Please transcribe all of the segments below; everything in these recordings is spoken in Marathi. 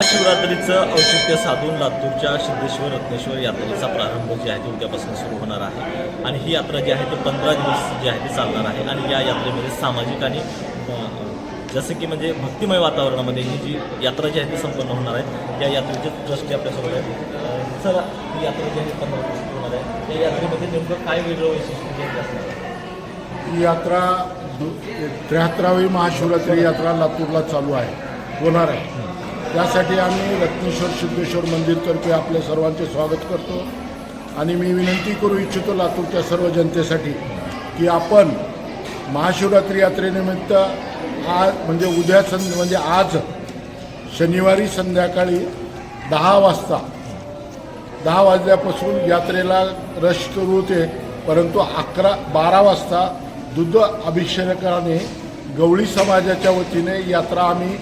शिवरात्रीचं औचित्य साधून लातूरच्या सिद्धेश्वर रत्नेश्वर यात्रेचा प्रारंभ जे आहे ते उद्यापासून सुरू होणार आहे. आणि ही यात्रा जी आहे ते पंधरा दिवस जी आहे ते चालणार आहे. आणि या यात्रेमध्ये सामाजिक आणि जसं की म्हणजे भक्तिमय वातावरणामध्ये ही जी यात्रा जी आहे ती संपन्न होणार आहे. या यात्रेचे ट्रस्टी आपल्यासोबत आहेत सर ही यात्रा जी आहे ती पंधरा दिवस होणार आहे. या यात्रेमध्ये नेमकं काय वेगळं वैशिष्ट्य जे असणार ही यात्रा त्र्याहत्तरावी महाशिवरात्री यात्रा लातूरला चालू आहे. होणार आहे. त्यासाठी आम्ही रत्नेश्वर सिद्धेश्वर मंदिरतर्फे आपल्या सर्वांचे स्वागत करतो. आणि मी विनंती करू इच्छितो लातूरच्या सर्व जनतेसाठी की आपण महाशिवरात्री यात्रेनिमित्त आज म्हणजे उद्या सं म्हणजे आज शनिवारी संध्याकाळी दहा वाजता दहा वाजल्यापासून यात्रेला रश सुरू होते परंतु अकरा बारा वाजता दुध अभिषेकाने गवळी समाजाच्या वतीने यात्रा आम्ही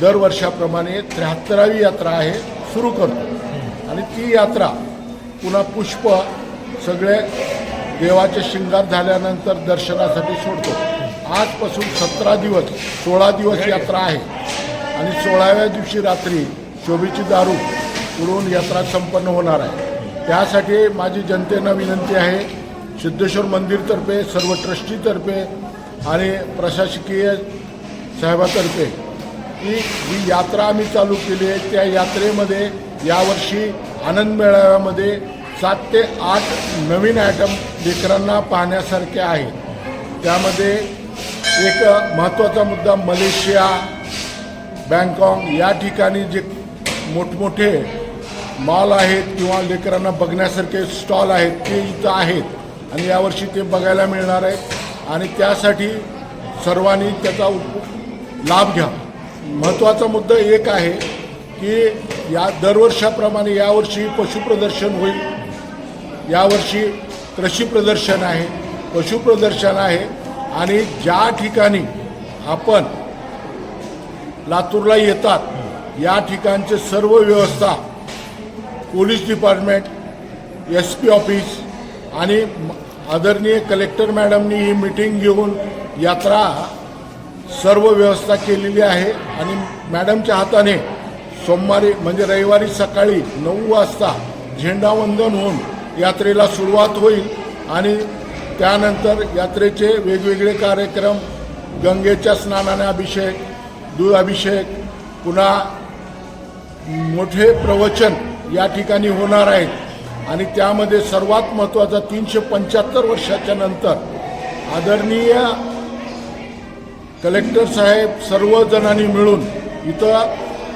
दरवर्षाप्रमाणे त्र्याहत्तरावी यात्रा आहे सुरू करतो. आणि ती यात्रा पुन्हा पुष्प सगळे देवाचे शिंगार झाल्यानंतर दर्शनासाठी सोडतो. आजपासून सतरा दिवस सोळा दिवस यात्रा आहे. आणि सोळाव्या दिवशी रात्री शोभेची दारू पुरवून यात्रा संपन्न होणार आहे. त्यासाठी माझी जनतेनं विनंती आहे सिद्धेश्वर मंदिरतर्फे सर्व ट्रस्टीतर्फे आणि प्रशासकीय साहेबातर्फे की जी यात्रा आम्ही चालू केली आहे. त्या यात्रेमध्ये यावर्षी आनंद मेळाव्यामध्ये सात ते आठ नवीन आयटम लेकरांना पाहण्यासारखे आहेत. त्यामध्ये एक महत्त्वाचा मुद्दा मलेशिया बँकॉक या ठिकाणी जे मोठमोठे मॉल आहेत किंवा लेकरांना बघण्यासारखे स्टॉल आहेत ते इथं आहेत आणि यावर्षी ते बघायला मिळणार आहेत. आणि त्यासाठी सर्वांनी त्याचा उप लाभ घ्या महत्त्वाचा मुद्दा एक आहे की या दरवर्षाप्रमाणे यावर्षी पशुप्रदर्शन होईल. यावर्षी कृषी प्रदर्शन आहे पशुप्रदर्शन आहे आणि ज्या ठिकाणी आपण लातूरला येतात या ठिकाणचे सर्व व्यवस्था police department S P office आणि म- आदरणीय कलेक्टर मॅडमनी ही मिटिंग घेऊन यात्रा सर्व व्यवस्था केलेली आहे आणि मॅडमच्या हाताने सोमवारी म्हणजे रविवारी सकाळी नऊ वाजता झेंडावंदन होऊन यात्रेला सुरुवात होईल आणि त्यानंतर यात्रेचे वेगवेगळे कार्यक्रम गंगेच्या स्नानाने अभिषेक दूध अभिषेक पुन्हा मोठे प्रवचन या ठिकाणी होणार आहेत. आणि त्यामध्ये सर्वात महत्त्वाचा तीनशे पंच्याहत्तर वर्षाच्या नंतर आदरणीय कलेक्टर साहेब सर्वजणांनी मिळून इथं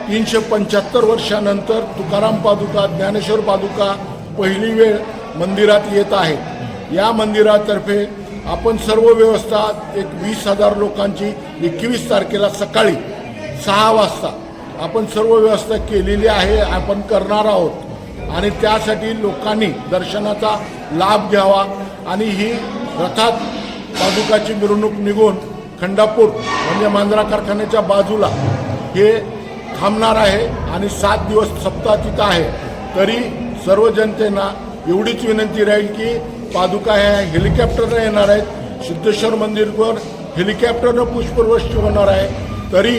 तीनशे पंच्याहत्तर वर्षानंतर तुकाराम पादुका ज्ञानेश्वर पादुका पहिली वेळ मंदिरात येत आहे या मंदिरातर्फे आपण सर्व व्यवस्था एक वीस हजार लोकांची एकवीस तारखेला सकाळी सहा वाजता आपण सर्व व्यवस्था केलेली आहे आपण करणार आहोत. आणि त्यासाठी लोकांनी दर्शनाचा लाभ घ्यावा. आणि ही रथात पादुकाची मिरवणूक निघून खंडापूर म्हणजे मांजरा कारखान्याच्या बाजूला हे थांबणार आहे आणि सात दिवस सप्ताह तिथं आहे. तरी सर्व जनतेना एवढीच विनंती राहील की पादुका ह्या हेलिकॉप्टरनं येणार आहेत. सिद्धेश्वर मंदिरवर हेलिकॉप्टरनं पुष्पवृष्टी होणार आहे. तरी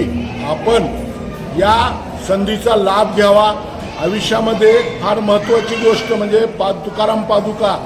आपण या संधीचा लाभ घ्यावा. आयुष्यामध्ये फार महत्त्वाची गोष्ट म्हणजे पा तुकाराम पादुका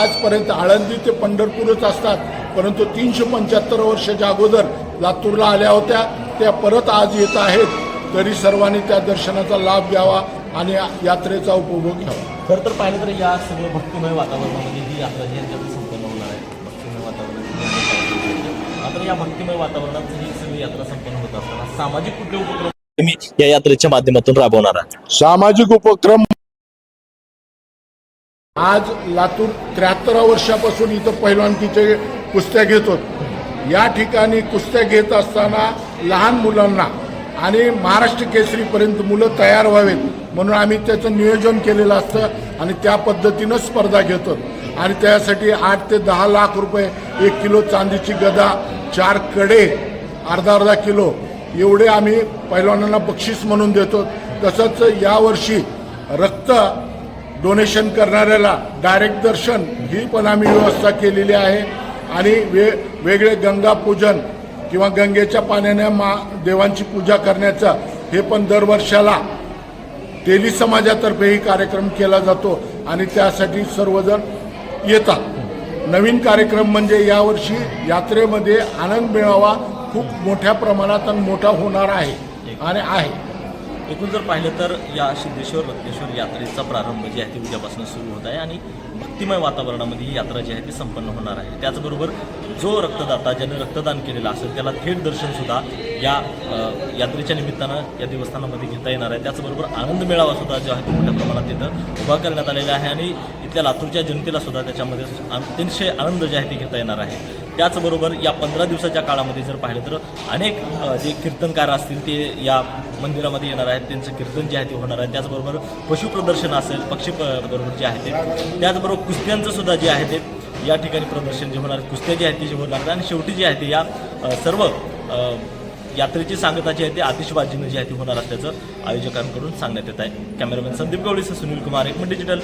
आजपर्यंत आळंदी ते पंढरपूरच असतात. परंतु तीनशे पंच्याहत्तर वर्षाच्या अगोदर लातूरला आल्या होत्या. त्या परत आज येत आहेत. तरी सर्वांनी त्या दर्शनाचा लाभ घ्यावा आणि यात्रेचा उपभोग घ्यावा. खरं तर पाहिलं तर या सगळं भक्तिमय वातावरणामध्ये ही यात्रा जी आहे ती संपन्न होणार आहे भक्तिमय वातावरणात मात्र या भक्तिमय वातावरणात ही सगळी यात्रा संपन्न होत असताना सामाजिक कुठले उपक्रम तुम्ही या यात्रेच्या माध्यमातून राबवणार आहात? सामाजिक उपक्रम आज लातूर त्र्याहत्तरा वर्षापासून इथं पहिलवानकीचे कुस्त्या घेतो या ठिकाणी कुस्त्या घेत असताना लहान मुलांना आणि महाराष्ट्र केसरीपर्यंत मुलं तयार व्हावेत म्हणून आम्ही त्याचं नियोजन केलेलं असतं आणि त्या पद्धतीनं स्पर्धा घेतो आणि त्यासाठी आठ ते दहा लाख रुपये एक किलो चांदीची गदा चारकडे अर्धा अर्धा किलो एवढे आम्ही पहिलवानांना बक्षीस म्हणून देतो तसंच यावर्षी रक्त डोनेशन करणाऱ्याला डायरेक्ट दर्शन ही पण आम्ही व्यवस्था केलेली आहे. आणि वे वेगळे गंगा पूजन किंवा गंगेच्या पाण्याने मा देवांची पूजा करण्याचं हे पण दरवर्षाला तेली समाजातर्फेही कार्यक्रम केला जातो आणि त्यासाठी सर्वजण येतात. नवीन कार्यक्रम म्हणजे यावर्षी यात्रेमध्ये आनंद मिळावा खूप मोठ्या प्रमाणात आणि मोठा होणार आहे आणि आहे. एकूण जर पाहिलं तर या सिद्धेश्वर रत्नेश्वर यात्रेचा प्रारंभ जे आहे ते उद्यापासून सुरू होत आहे आणि भक्तिमय वातावरणामध्ये ही यात्रा जी आहे ती संपन्न होणार आहे. त्याचबरोबर जो रक्तदाता ज्याने रक्तदान केलेलं असेल त्याला थेट दर्शनसुद्धा या यात्रेच्या निमित्तानं या देवस्थानामध्ये घेता येणार आहे. त्याचबरोबर आनंद मेळावासुद्धा जो आहे तो मोठ्या प्रमाणात तिथं उभा करण्यात आलेला आहे आणि इथल्या लातूरच्या जनतेला सुद्धा त्याच्यामध्ये अतिशय आनंद जे आहे ते घेता येणार आहे. त्याचबरोबर या पंधरा दिवसाच्या काळामध्ये जर पाहिलं तर अनेक जे कीर्तनकार असतील ते या मंदिरामध्ये येणार आहेत त्यांचं कीर्तन जे आहे ते होणार आहे. त्याचबरोबर पशुप्रदर्शन असेल पक्षी बरोबर जे आहे ते. त्याचबरोबर कुस्त्यांचं सुद्धा जे आहे ते या ठिकाणी प्रदर्शन जे होणार कुस्त्या जे आहेत ते जे होणार आहेत आणि शेवटी जे आहे ते या सर्व यात्रेची सांगता जी आहे ते आतिषबाजीनं जी आहे ती होणार असल्याचं आयोजकांकडून सांगण्यात येत आहे. कॅमेरामॅन संदीप गवळीसह सुनील कुमार एकमन डिजिटल.